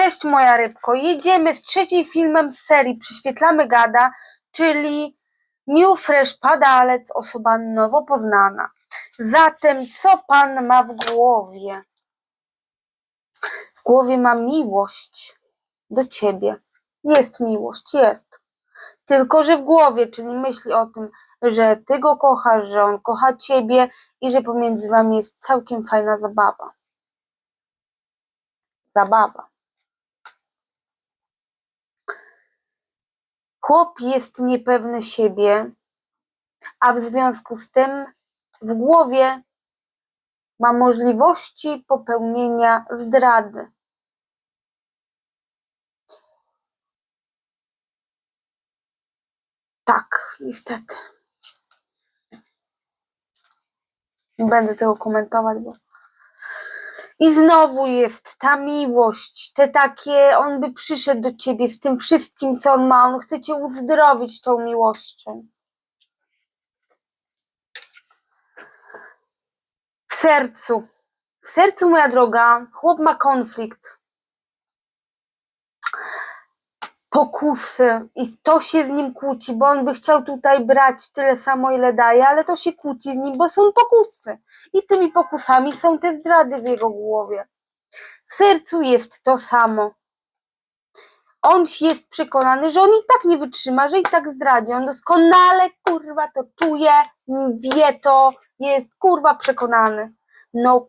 Cześć moja rybko, jedziemy z trzecim filmem z serii Przyświetlamy Gada, czyli New Fresh Padalec, osoba nowo poznana. Zatem co pan ma w głowie? W głowie ma miłość do ciebie. Jest miłość, jest. Tylko, że w głowie, czyli myśli o tym, że ty go kochasz, że on kocha ciebie i że pomiędzy wami jest całkiem fajna zabawa. Zabawa. Chłop jest niepewny siebie, a w związku z tym w głowie ma możliwości popełnienia zdrady. Tak, niestety. Nie będę tego komentować, bo. I znowu jest ta miłość, te takie, on by przyszedł do ciebie z tym wszystkim, co on ma, on chce cię uzdrowić tą miłością. W sercu, w sercu, moja droga, chłop ma konflikt. Pokusy i to się z nim kłóci, bo on by chciał tutaj brać tyle samo, ile daje, ale to się kłóci z nim, bo są pokusy. I tymi pokusami są te zdrady w jego głowie. W sercu jest to samo. On jest przekonany, że on i tak nie wytrzyma, że i tak zdradzi. On doskonale, kurwa, to czuje, wie to, jest, kurwa, przekonany. No,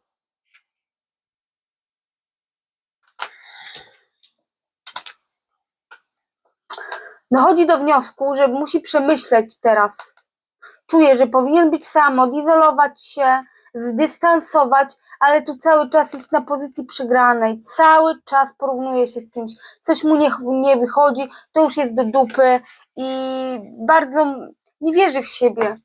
dochodzi do wniosku, że musi przemyśleć teraz. Czuje, że powinien być sam, odizolować się, zdystansować, ale tu cały czas jest na pozycji przegranej. Cały czas porównuje się z kimś. Coś mu nie, nie wychodzi, to już jest do dupy i bardzo nie wierzy w siebie.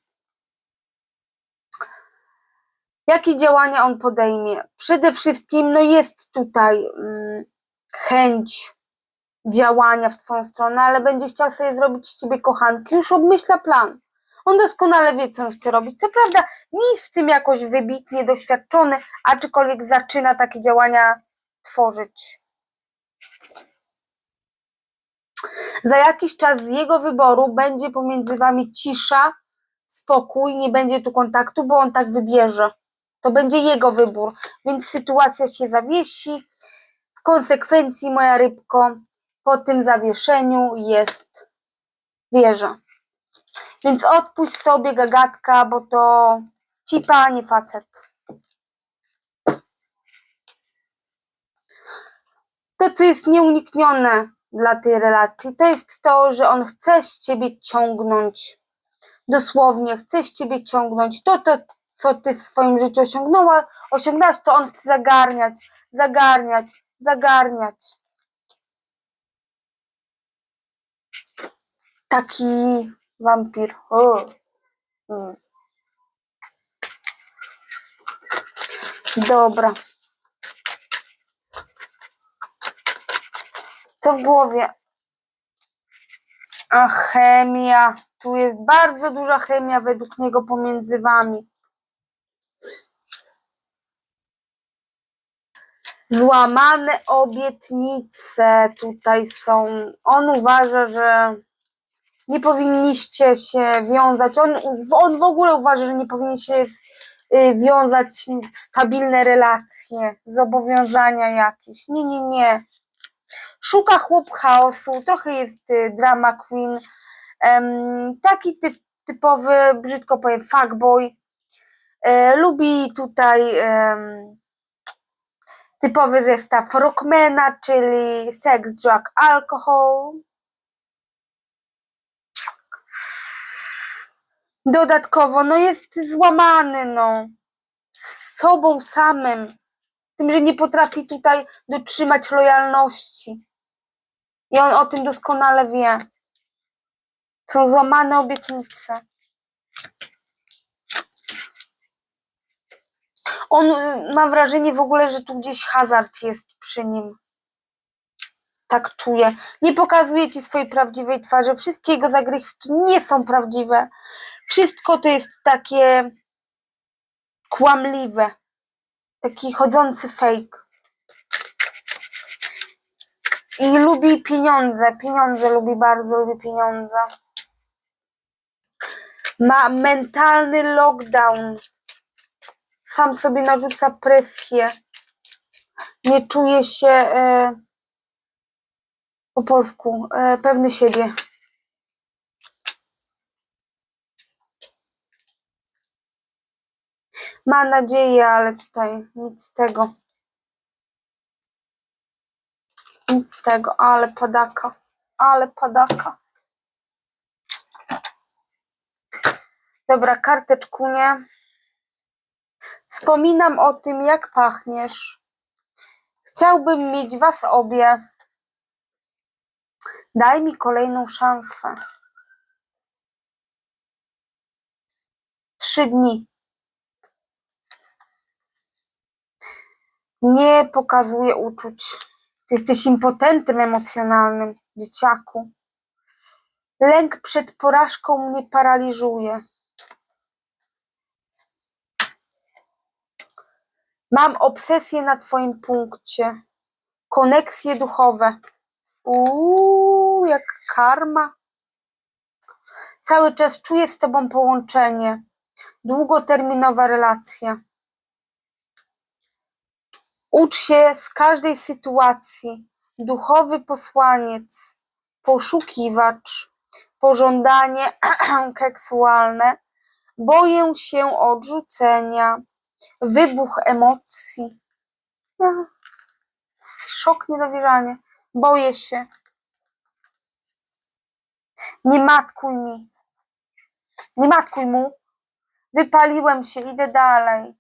Jakie działania on podejmie? Przede wszystkim no jest tutaj mm, chęć działania w twoją stronę, ale będzie chciał sobie zrobić z ciebie kochanki, już obmyśla plan. On doskonale wie, co on chce robić. Co prawda, nie jest w tym jakoś wybitnie doświadczony, aczkolwiek zaczyna takie działania tworzyć. Za jakiś czas z jego wyboru będzie pomiędzy wami cisza, spokój, nie będzie tu kontaktu, bo on tak wybierze. To będzie jego wybór, więc sytuacja się zawiesi. W konsekwencji, moja rybko, po tym zawieszeniu jest wieża. Więc odpuść sobie gagatka, bo to cipa, nie facet. To, co jest nieuniknione dla tej relacji, to jest to, że on chce z ciebie ciągnąć. Dosłownie, chce z ciebie ciągnąć. To, to, co ty w swoim życiu osiągnęła, osiągnęłaś, to on chce zagarniać, zagarniać, zagarniać. Taki wampir. O. Mm. Dobra. Co w głowie? A chemia. Tu jest bardzo duża chemia według niego pomiędzy wami. Złamane obietnice tutaj są. On uważa, że nie powinniście się wiązać. On, on w ogóle uważa, że nie powinien się y, wiązać w stabilne relacje, zobowiązania jakieś. Nie, nie, nie. Szuka chłop chaosu, trochę jest y, drama queen. Taki typ, typowy, brzydko powiem, fuckboy. E, lubi tutaj typowy zestaw rockmana, czyli seks, drug, alkohol. Dodatkowo, no jest złamany, no. Z sobą samym. Tym, że nie potrafi tutaj dotrzymać lojalności. I on o tym doskonale wie. Są złamane obietnice. On y, ma wrażenie w ogóle, że tu gdzieś hazard jest przy nim. Tak czuję. Nie pokazuje ci swojej prawdziwej twarzy. Wszystkie jego zagrywki nie są prawdziwe. Wszystko to jest takie kłamliwe. Taki chodzący fake. I lubi pieniądze. Pieniądze lubi bardzo, lubi pieniądze. Ma mentalny lockdown. Sam sobie narzuca presję. Nie czuje się e, po polsku e, pewny siebie. Ma nadzieję, ale tutaj nic z tego. Nic z tego, ale padaka. Ale padaka. Dobra, karteczkunie. Wspominam o tym, jak pachniesz. Chciałbym mieć was obie. Daj mi kolejną szansę. Trzy dni. Nie pokazuję uczuć. Ty jesteś impotentem emocjonalnym, dzieciaku. Lęk przed porażką mnie paraliżuje. Mam obsesję na twoim punkcie. Koneksje duchowe. Uuu, jak karma. Cały czas czuję z tobą połączenie. Długoterminowa relacja. Ucz się z każdej sytuacji. Duchowy posłaniec, poszukiwacz, pożądanie seksualne. Boję się odrzucenia, wybuch emocji. Szok, niedowierzanie. Boję się. Nie matkuj mi. Nie matkuj mu. Wypaliłem się, idę dalej.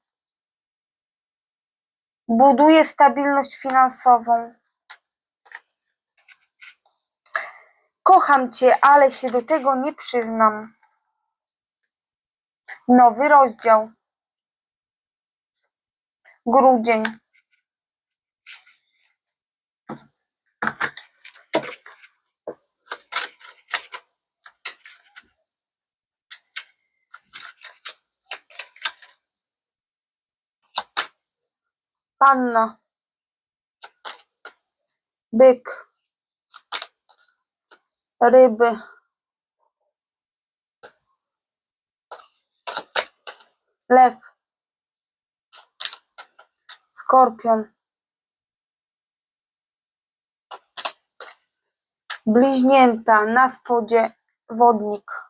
Buduję stabilność finansową. Kocham cię, ale się do tego nie przyznam. Nowy rozdział. Grudzień. Panna. Byk. Ryby. Lew. Skorpion. Bliźnięta. Na spodzie wodnik.